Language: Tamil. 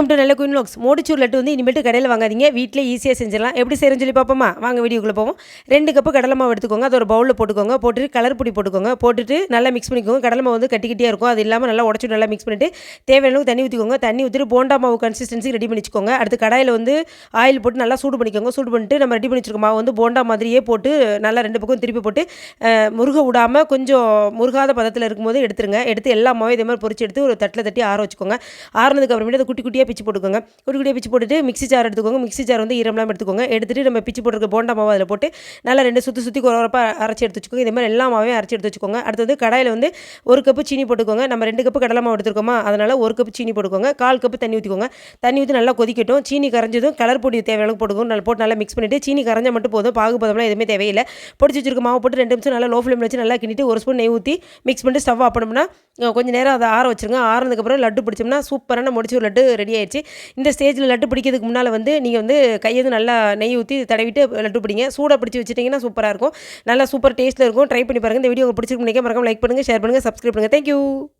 வெல்கம் டு நல்ல குயின் லாக்ஸ் மோடிச்சூர் லட்டு வந்து இனிமேட்டு கடையில் வாங்காதீங்க. வீட்டிலே ஈஸியாக செஞ்சிடலாம். எப்படி செய்யறேன்னு சொல்லி பார்ப்போமா வாங்க வீடியோக்குள்ளே போவோம். ரெண்டு கப்பு கடலை மாவு எடுத்துக்கோங்க. அது ஒரு பவுலில் போட்டுக்கோங்க. போட்டுட்டு கலர் பொடி போட்டுக்கோங்க. போட்டுட்டு நல்லா மிக்ஸ் பண்ணிக்கோங்க. கடலை மாவு வந்து கட்டிக்கிட்டே இருக்கும். அது இல்லாமல் நல்லா உடச்சி நல்லா மிக்ஸ் பண்ணிட்டு தேவையான தண்ணி ஊற்றிக்கோங்க தண்ணி ஊற்றிட்டு போண்டா மாவு கன்சிஸ்டன்சி ரெடி பண்ணி வச்சுக்கோங்க அடுத்து கடாயில் வந்து ஆயில் போட்டு நல்லா சூடு பண்ணிக்கோங்க. சூடு பண்ணிட்டு நம்ம ரெடி பண்ணி வச்சிருக்க மாவு வந்து போண்டா மாதிரியே போட்டு நல்லா ரெண்டு பக்கம் திருப்பி போட்டு முருக விடாமல் கொஞ்சம் முருகாத பதத்தில் இருக்கும்போது எடுத்துருங்க. எடுத்து எல்லா மாவும் இதே மாதிரி பொறிச்சு எடுத்து ஒரு தட்டில் தட்டி ஆற வச்சுக்கோங்க. ஆறுனதுக்கு அப்புறமேட்டு அதை குட்டி குட்டியாக பிச்சு போட்டுக்கோங்க. குட்டி குட்டியாக பிச்சு போட்டுட்டு மிக்ஸி ஜார் எடுத்துக்கோங்க. மிக்ஸி ஜார் வந்து ஈரம்லாம் எடுத்துக்கோங்க. எடுத்துட்டு நம்ம பிச்சு போட்டுருக்க போண்டா மாவு அதில் போட்டு நல்லா ரெண்டு சுற்றி சுற்றி குறப்பாக அரைச்சி எடுத்து வச்சுக்கோங்க. இதே மாதிரி எல்லா மாவையும் அரைச்சி எடுத்து வச்சுக்கோங்க. அடுத்து வந்து கடாயில் வந்து ஒரு கப்பு சீனி போட்டுக்கோங்க. நம்ம ரெண்டு கப்பு கடலை மாவு எடுத்துருக்கோமா அதனால் ஒரு கப்பு சீனி போட்டுக்கோங்க. கால் கப்பு தண்ணி ஊற்றிக்கோங்க தண்ணி ஊற்றி நல்லா கொதிக்கட்டும். சீனி கரைஞ்சதும் கலர் பொடி தேவையான போட்டுக்கோங்க. நல்லா போட்டு நல்லா மிக்ஸ் பண்ணிவிட்டு சீனி கரைஞ்சா மட்டும் போதும். பாகு பதம்லாம் எதுவுமே தேவையில்லை. பொடிச்சு வச்சிருக்க மாவு போட்டு ரெண்டு நிமிஷம் நல்லா லோ ஃப்ளேமில் வச்சு நல்லா கிண்டிட்டு ஒரு ஸ்பூன் நெய் ஊற்றி மிக்ஸ் பண்ணிட்டு ஸ்டவ் ஆஃப் பண்ணோம்னா கொஞ்சம் நேரம் அதை ஆற வச்சுருங்க. ஆறதுக்கப்புறம் லட்டு பிடிச்சோம்னா சூப்பரான முடிச்சு ஒரு லட்டு ரெடி ஆயிடுச்சு இந்த ஸ்டேஜில் லட்டு பிடிக்கிறதுக்கு முன்னால் வந்து நீங்கள் வந்து கையை நல்லா நெய் ஊற்றி தடவிட்டு லட்டு பிடிங்க. சூடாக பிடிச்சி வச்சிட்டிங்கன்னா சூப்பராக இருக்கும். நல்லா சூப்பர் டேஸ்ட்டில் இருக்கும். ட்ரை பண்ணி பாருங்கள் இந்த வீடியோ உங்களுக்கு பிடிச்சிருக்கு நினைக்க மறக்காம லைக் பண்ணுங்கள் ஷேர் பண்ணுங்கள் சப்ஸ்கிரைப் பண்ணுங்கள் தேங்க்யூ